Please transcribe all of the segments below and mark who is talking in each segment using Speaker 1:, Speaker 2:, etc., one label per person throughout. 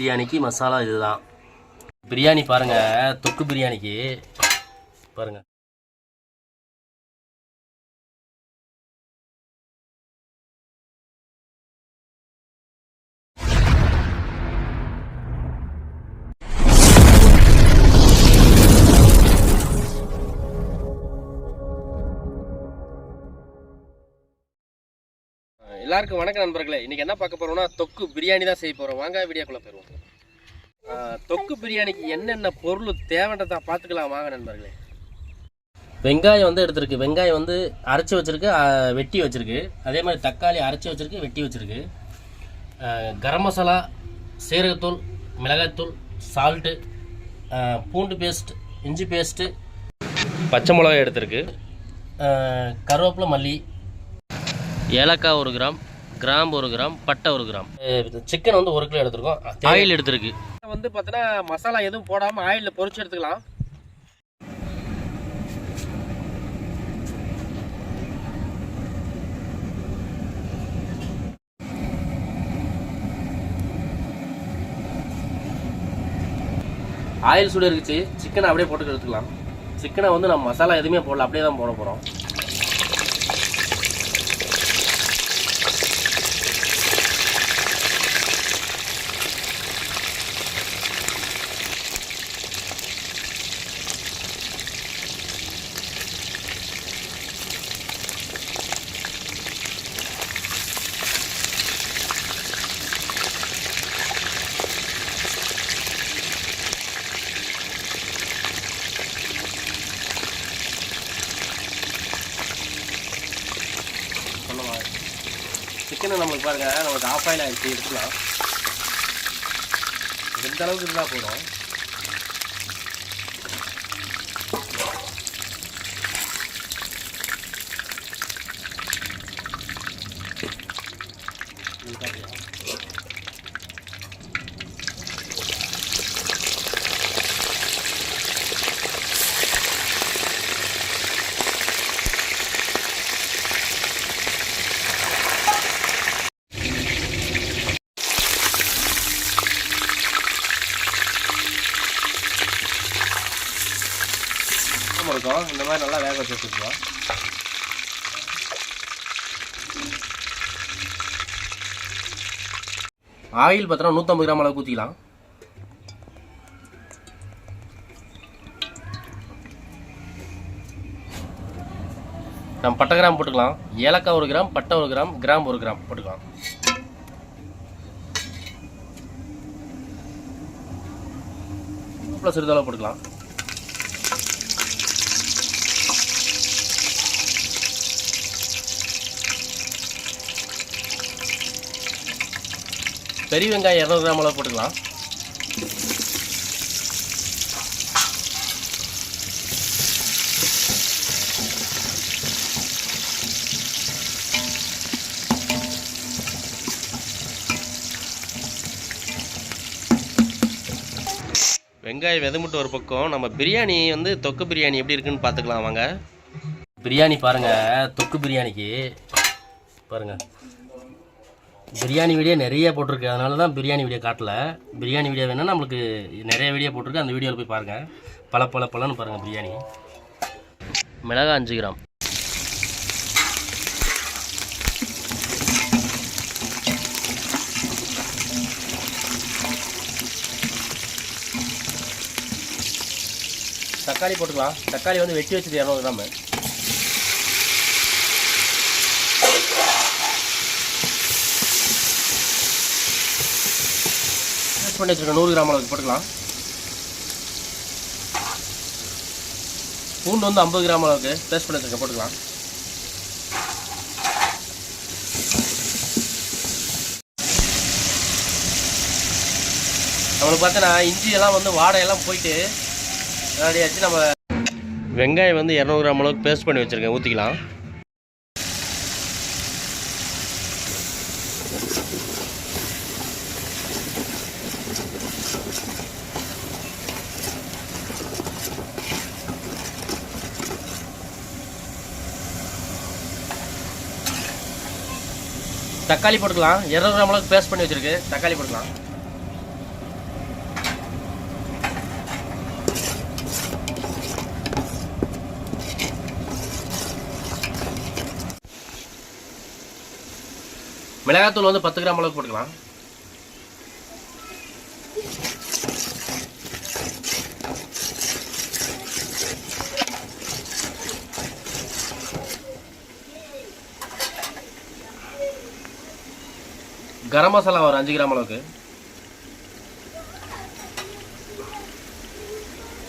Speaker 1: பிரியாணிக்கு மசாலா இதுதான். பிரியாணி பாருங்கள் தொக்கு பிரியாணிக்கு. பாருங்கள் எல்லாருக்கும் வணக்கம் நண்பர்களே. இன்னைக்கு என்ன பார்க்க போகிறோம்னா தொக்கு பிரியாணி தான் செய்ய போகிறோம் வாங்க வீடியோக்குள்ளே போயிடுவோம். தொக்கு பிரியாணிக்கு என்னென்ன பொருள் தேவைன்றதை பார்த்துக்கலாம். வாங்க நண்பர்களே. வெங்காயம் வந்து எடுத்திருக்கு. வெங்காயம் வந்து அரைச்சி வச்சுருக்கு வெட்டி வச்சுருக்கு. அதே மாதிரி தக்காளி அரைச்சி வச்சுருக்கு வெட்டி வச்சுருக்கு. கரம் மசாலா சீரகத்தூள் மிளகாய்த்தூள் சால்ட்டு பூண்டு பேஸ்ட் இஞ்சி பேஸ்ட்டு பச்சை மிளகாய் எடுத்திருக்கு. கருவேப்பில கருவேப்பிலை மல்லி ஏலக்காய் ஒரு கிராம் கிராம்பு ஒரு கிராம் பட்டை ஒரு கிராம். சிக்கன் வந்து ஒரு கிலோ எடுத்திருக்கோம். ஆயில் எடுத்திருக்கு. வந்து பார்த்தீங்கன்னா மசாலா எதுவும் போடாமல் ஆயிலில் பொரிச்சு எடுத்துக்கலாம். ஆயில் சூடு இருக்குச்சு. சிக்கனை அப்படியே போட்டு எடுத்துக்கலாம். சிக்கனை வந்து நம்ம மசாலா எதுவுமே போடல. அப்படியே தான் போட போகிறோம் சிக்கனை நம்மளுக்கு பாருங்கள் நம்மளுக்கு ஆஃப் ஆயில் ஆகிடுச்சு எடுக்கலாம் எந்த அளவுக்கு இருந்தால் போதும் இது பாத்தியா? நம்ம இருக்கும் இந்த மாதிரி ஆயில் பார்த்தோன்னா நூற்றம்பது கிராம் அளவுக்கு ஊற்றிக்கலாம் நம்ம பட்டை கிராம் போட்டுக்கலாம். ஏலக்காய் ஒரு கிராம் பட்டை ஒரு கிராம் கிராம் ஒரு கிராம் போட்டுக்கலாம். ப்ளஸ் சிறிதளவு போட்டுக்கலாம். பெரிய வெங்காயம் இரநூறு கிராம் அளவு போட்டுக்கலாம்? வெங்காயம் விதமுட்டு ஒரு பக்கம். நம்ம பிரியாணி வந்து தொக்கு பிரியாணி எப்படி இருக்குன்னு பார்த்துக்கலாம் வாங்க. பிரியாணி பாருங்கள் தொக்கு பிரியாணிக்கு. பாருங்கள் பிரியாணி வீடியோ நிறைய போட்டிருக்கு. அதனால தான் பிரியாணி வீடியோ காட்டல. பிரியாணி வீடியோ வேணால் நம்மளுக்கு நிறைய வீடியோ போட்டிருக்கு. அந்த வீடியோவில் போய் பாருங்கள் பல பல பழம்னு பாருங்கள் பிரியாணி. மிளகாய் அஞ்சு கிராம். தக்காளி போட்டுக்கலாம். தக்காளி வந்து வெட்டி வச்சது இரநூறு கிராமு. பண்ணி வச்சுருக்க நூறு கிராம் அளவுக்கு போட்டுக்கலாம். பூண்டு வந்து ஐம்பது கிராம் அளவுக்கு பேஸ்ட் பண்ணி வச்சுருக்க போட்டுக்கலாம். நம்மளுக்கு பார்த்தோன்னா இஞ்சி எல்லாம் வந்து வாடையெல்லாம் போயிட்டு ரெடியாச்சு நம்ம வெங்காயம் வந்து இரநூறு கிராம் அளவுக்கு பேஸ்ட் பண்ணி வச்சுருக்கேன். ஊற்றிக்கலாம் தக்காளி போட்டுக்கலாம். இரநூறு கிராம் அளவுக்கு பேஸ்ட் பண்ணி வச்சுருக்கு. தக்காளி போட்டுக்கலாம். மிளகாத்தூள் வந்து பத்து கிராம் அளவுக்கு போட்டுக்கலாம். கரம் மசாலா ஒரு அஞ்சு கிராம் அளவுக்கு.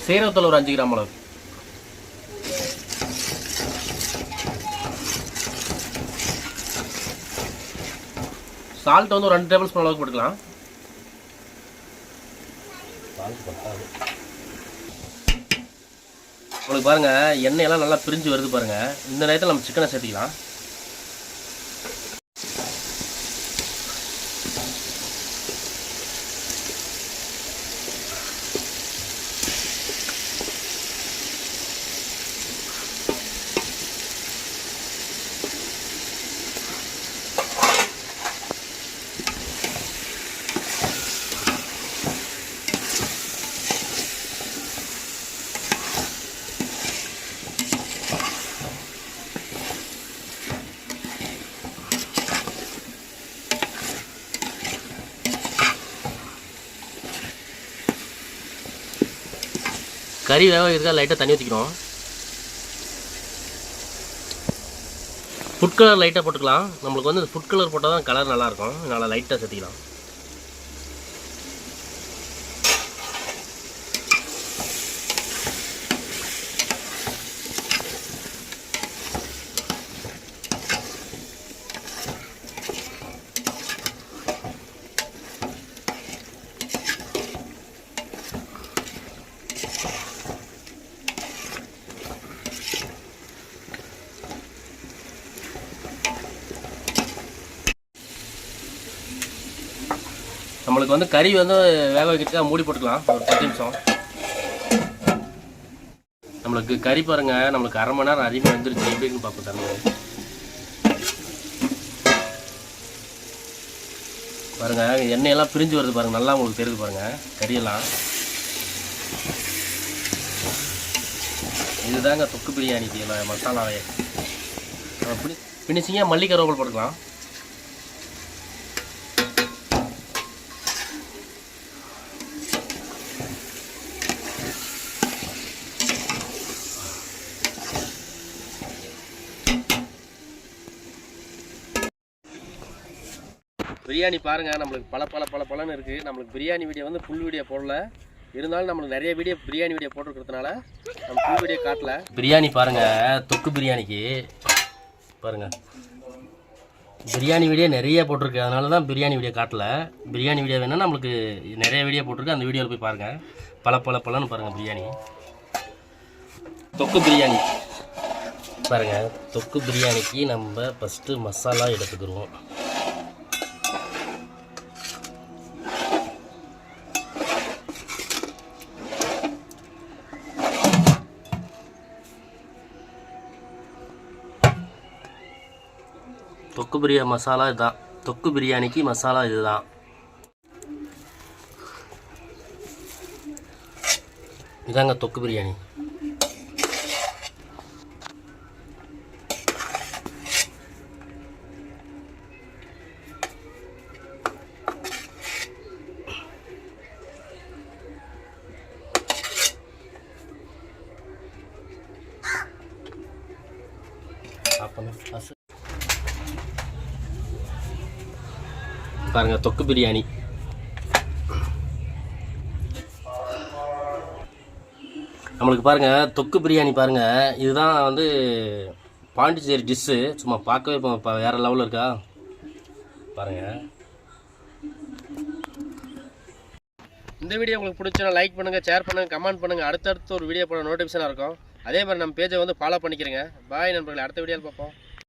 Speaker 1: சீரகத்தூள் ஒரு அஞ்சு கிராம் அளவுக்கு. சால்ட் வந்து ஒரு ரெண்டு டேபிள் ஸ்பூன் அளவுக்கு போட்டுக்கலாம். உங்களுக்கு பாருங்கள் எண்ணெய் எல்லாம் நல்லா பிரிஞ்சு வருது பாருங்கள் இந்த நேரத்தில் நம்ம சிக்கனை சேர்த்திக்கலாம். கறி வேக வைக்கிறதுக்காக லைட்டாக தண்ணி ஊற்றிக்கிறோம் ஃபுட் கலர் லைட்டாக போட்டுக்கலாம். நம்மளுக்கு வந்து ஃபுட் கலர் போட்டால் தான் கலர் நல்லாயிருக்கும் அதனால் லைட்டாக சேர்த்திக்கலாம் நம்மளுக்கு வந்து கறி வந்து வேக வைக்கிறதுக்காக மூடி போட்டுக்கலாம். ஒரு பத்து நிமிஷம். நம்மளுக்கு கறி பாருங்க நம்மளுக்கு அரை மணி நேரம் அதிகமாக வந்துருச்சு. எப்படின்னு பார்ப்போம் தண்ணி பாருங்க எண்ணெயெல்லாம் பிரிஞ்சு வருது பாருங்க. நல்லா உங்களுக்கு தெரியுது பாருங்க கறியெல்லாம். இதுதாங்க தொக்கு பிரியாணிக்கு எல்லாம் மசாலாவே ஃபினிஷிங்காக மல்லி கருவேப்பிலை போட்டுக்கலாம். பிரியாணி பாருங்கள் நம்மளுக்கு பல பல பல பலன்னு இருக்குது நம்மளுக்கு பிரியாணி வீடியோ வந்து ஃபுல் வீடியோ போடல. இருந்தாலும் நம்மளுக்கு நிறைய வீடியோ பிரியாணி வீடியோ போட்டுருக்கிறதுனால நம்ம ஃபுல் வீடியோ காட்டல. பிரியாணி பாருங்கள் தொக்கு பிரியாணிக்கு. பாருங்கள் பிரியாணி வீடியோ நிறைய போட்டிருக்கு. அதனால தான் பிரியாணி வீடியோ காட்டல. பிரியாணி வீடியோ வேணால் நம்மளுக்கு நிறைய வீடியோ போட்டிருக்கு. அந்த வீடியோவில் போய் பாருங்கள் பல பல பலன்னு பாருங்கள் பிரியாணி. தொக்கு பிரியாணி. பாருங்கள் தொக்கு பிரியாணிக்கு நம்ம ஃபஸ்ட்டு மசாலா எடுத்துக்கிடுவோம் தொக்கு பிரியா மசாலா இதுதான் தொக்கு பிரியாணிக்கு மசாலா இதுதான் இதாங்க தொக்கு பிரியாணி அப்போ அசு பாருங்க தொக்கு பிரியாணி. நம்மளுக்கு பாருங்க தொக்கு பிரியாணி பாருங்க. இதுதான் வந்து பாண்டிச்சேரி டிஷ்ஷு. சும்மா பார்க்கவே இப்போ வேறு வேற லெவலில் இருக்கா? பாருங்க. இந்த வீடியோ உங்களுக்கு பிடிச்சா லைக் பண்ணுங்கள் ஷேர் பண்ணுங்கள் கமெண்ட் பண்ணுங்க. அடுத்தடுத்து ஒரு வீடியோ போட நோட்டிஃபிகேஷனாக இருக்கும். அதே மாதிரி நம்ம பேஜை வந்து ஃபாலோ பண்ணிக்கிறேங்க. பாய் நண்பர்களை அடுத்த வீடியோவில் பார்ப்போம்.